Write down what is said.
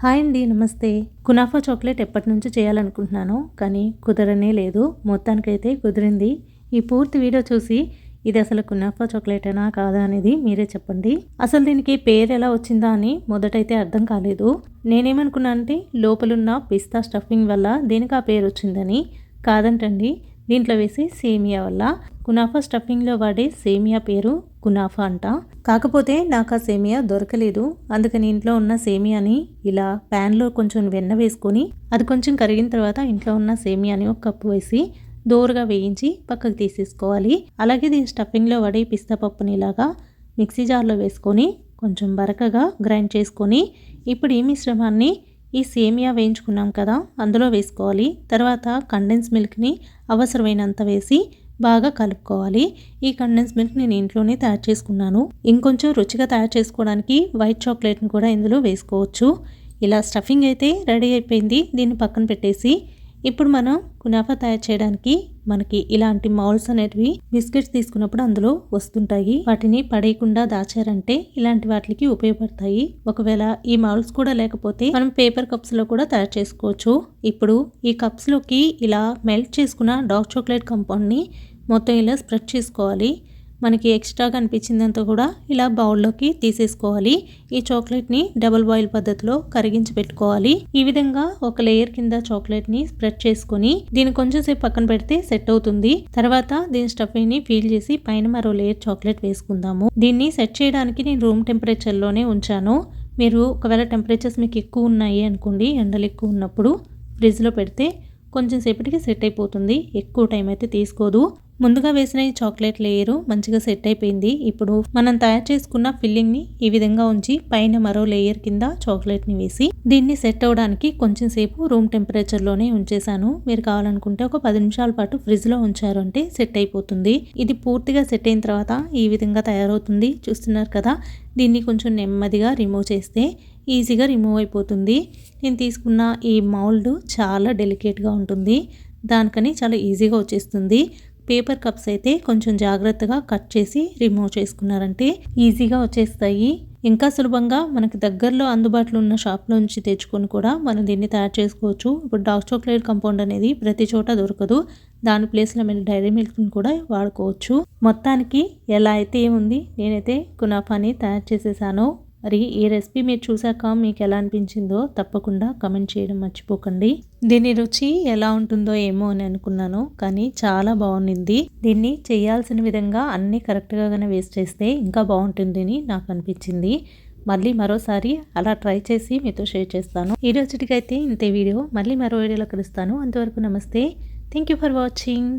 Hi అండి నమస్తే. Kunafa chocolate ఎప్పటి నుంచో చేయాలనుకుంటున్నాను కానీ కుదరనే లేదు. మొత్తానికైతే కుదిరింది. ఈ పూర్తి వీడియో చూసి ఇది అసలు కునాఫా చాక్లెటేనా కాదా అనేది మీరే చెప్పండి. అసలు దీనికి పేరు ఎలా వచ్చిందా అని మొదటైతే అర్థం కాలేదు. నేనేమనుకున్నా అంటే లోపలున్న పిస్తా స్టఫింగ్ వల్ల దీనికి ఆ పేరు వచ్చిందని. కాదంటండి దీంట్లో వేసి సేమియా వల్ల కునాఫా స్టఫింగ్లో వాడే సేమియా పేరు కునాఫా అంట. కాకపోతే నాకు ఆ సేమియా దొరకలేదు. అందుకని ఇంట్లో ఉన్న సేమియాని ఇలా ప్యాన్లో కొంచెం వెన్న వేసుకొని అది కొంచెం కరిగిన తర్వాత ఇంట్లో ఉన్న సేమియాని ఒక కప్పు వేసి దోరగా వేయించి పక్కకు తీసేసుకోవాలి. అలాగే దీని స్టఫింగ్లో వాడే పిస్తా పప్పుని ఇలాగా మిక్సీ జార్లో వేసుకొని కొంచెం బరకగా గ్రైండ్ చేసుకొని ఇప్పుడు ఈ మిశ్రమాన్ని ఈ సేమియా వేయించుకున్నాం కదా అందులో వేసుకోవాలి. తర్వాత కండెన్స్ మిల్క్ని అవసరమైనంత వేసి బాగా కలుపుకోవాలి. ఈ కండెన్స్ మిల్క్ నేను ఇంట్లోనే తయారు చేసుకున్నాను. ఇంకొంచెం రుచిగా తయారు చేసుకోవడానికి వైట్ చాక్లెట్ని కూడా ఇందులో వేసుకోవచ్చు. ఇలా స్టఫింగ్ అయితే రెడీ అయిపోయింది. దీన్ని పక్కన పెట్టేసి ఇప్పుడు మనం కునాఫా తయారు చేయడానికి మనకి ఇలాంటి మౌల్స్ అనేటివి బిస్కెట్స్ తీసుకున్నప్పుడు అందులో వస్తుంటాయి. వాటిని పడేయకుండా దాచారంటే ఇలాంటి వాటికి ఉపయోగపడతాయి. ఒకవేళ ఈ మౌల్స్ కూడా లేకపోతే మనం పేపర్ కప్స్లో కూడా తయారు చేసుకోవచ్చు. ఇప్పుడు ఈ కప్స్లోకి ఇలా మెల్ట్ చేసుకున్న డార్క్ చాక్లెట్ కంపౌండ్ని మొత్తం ఇలా స్ప్రెడ్ చేసుకోవాలి. మనకి ఎక్స్ట్రా కనిపించిందంతా కూడా ఇలా బౌల్లోకి తీసేసుకోవాలి. ఈ చాక్లెట్ని డబుల్ బాయిల్ పద్ధతిలో కరిగించి పెట్టుకోవాలి. ఈ విధంగా ఒక లేయర్ కింద చాక్లెట్ని స్ప్రెడ్ చేసుకొని దీన్ని కొంచెం సేపు పక్కన పెడితే సెట్ అవుతుంది. తర్వాత దీని స్టఫింగ్ని ఫీల్ చేసి పైన మరో లేయర్ చాక్లెట్ వేసుకుందాము. దీన్ని సెట్ చేయడానికి నేను రూమ్ టెంపరేచర్లోనే ఉంచాను. మీరు ఒకవేళ టెంపరేచర్స్ మీకు ఎక్కువ ఉన్నాయి అనుకోండి ఎండలు ఎక్కువ ఉన్నప్పుడు ఫ్రిడ్జ్లో పెడితే కొంచెం సేపటికి సెట్ అయిపోతుంది. ఎక్కువ టైం అయితే తీసుకోదు. ముందుగా వేసిన ఈ చాక్లెట్ లేయరు మంచిగా సెట్ అయిపోయింది. ఇప్పుడు మనం తయారు చేసుకున్న ఫిల్లింగ్ని ఈ విధంగా ఉంచి పైన మరో లేయర్ కింద చాక్లెట్ని వేసి దీన్ని సెట్ అవడానికి కొంచెం సేపు రూమ్ టెంపరేచర్లోనే ఉంచేసాను మీరు కావాలనుకుంటే ఒక పది నిమిషాల పాటు ఫ్రిడ్జ్లో ఉంచారు అంటే సెట్ అయిపోతుంది. ఇది పూర్తిగా సెట్ అయిన తర్వాత ఈ విధంగా తయారవుతుంది. చూస్తున్నారు కదా దీన్ని కొంచెం నెమ్మదిగా రిమూవ్ చేస్తే ఈజీగా రిమూవ్ అయిపోతుంది. నేను తీసుకున్న ఈ మౌల్డ్ చాలా డెలికేట్గా ఉంటుంది. దానికని చాలా ఈజీగా వచ్చేస్తుంది. పేపర్ కప్స్ అయితే కొంచెం జాగ్రత్తగా కట్ చేసి రిమూవ్ చేసుకున్నారంటే ఈజీగా వచ్చేస్తాయి. ఇంకా సులభంగా మనకి దగ్గరలో అందుబాటులో ఉన్న షాప్లోంచి తెచ్చుకొని కూడా మనం దీన్ని తయారు చేసుకోవచ్చు. ఇప్పుడు డార్క్ చాక్లెట్ కంపౌండ్ అనేది ప్రతి చోట దొరకదు. దాని ప్లేస్లో మీరు డైరీ మిల్క్ని కూడా వాడుకోవచ్చు. మొత్తానికి ఎలా అయితే ఏముంది నేనైతే కునాఫాని తయారు చేసేసాను. మరి ఈ రెసిపీ మీరు చూసాక మీకు ఎలా అనిపించిందో తప్పకుండా కమెంట్ చేయడం మర్చిపోకండి. దీని రుచి ఎలా ఉంటుందో ఏమో అని అనుకున్నాను కానీ చాలా బాగుంది దీన్ని చేయాల్సిన విధంగా అన్నీ కరెక్ట్గా వేస్ట్ చేస్తే ఇంకా బాగుంటుందని నాకు అనిపించింది. మళ్ళీ మరోసారి అలా ట్రై చేసి మీతో షేర్ చేస్తాను. ఈ రోజుటికైతే ఇంతే వీడియో. మళ్ళీ మరో వీడియోలో కలుస్తాను. అంతవరకు నమస్తే. Thank you for watching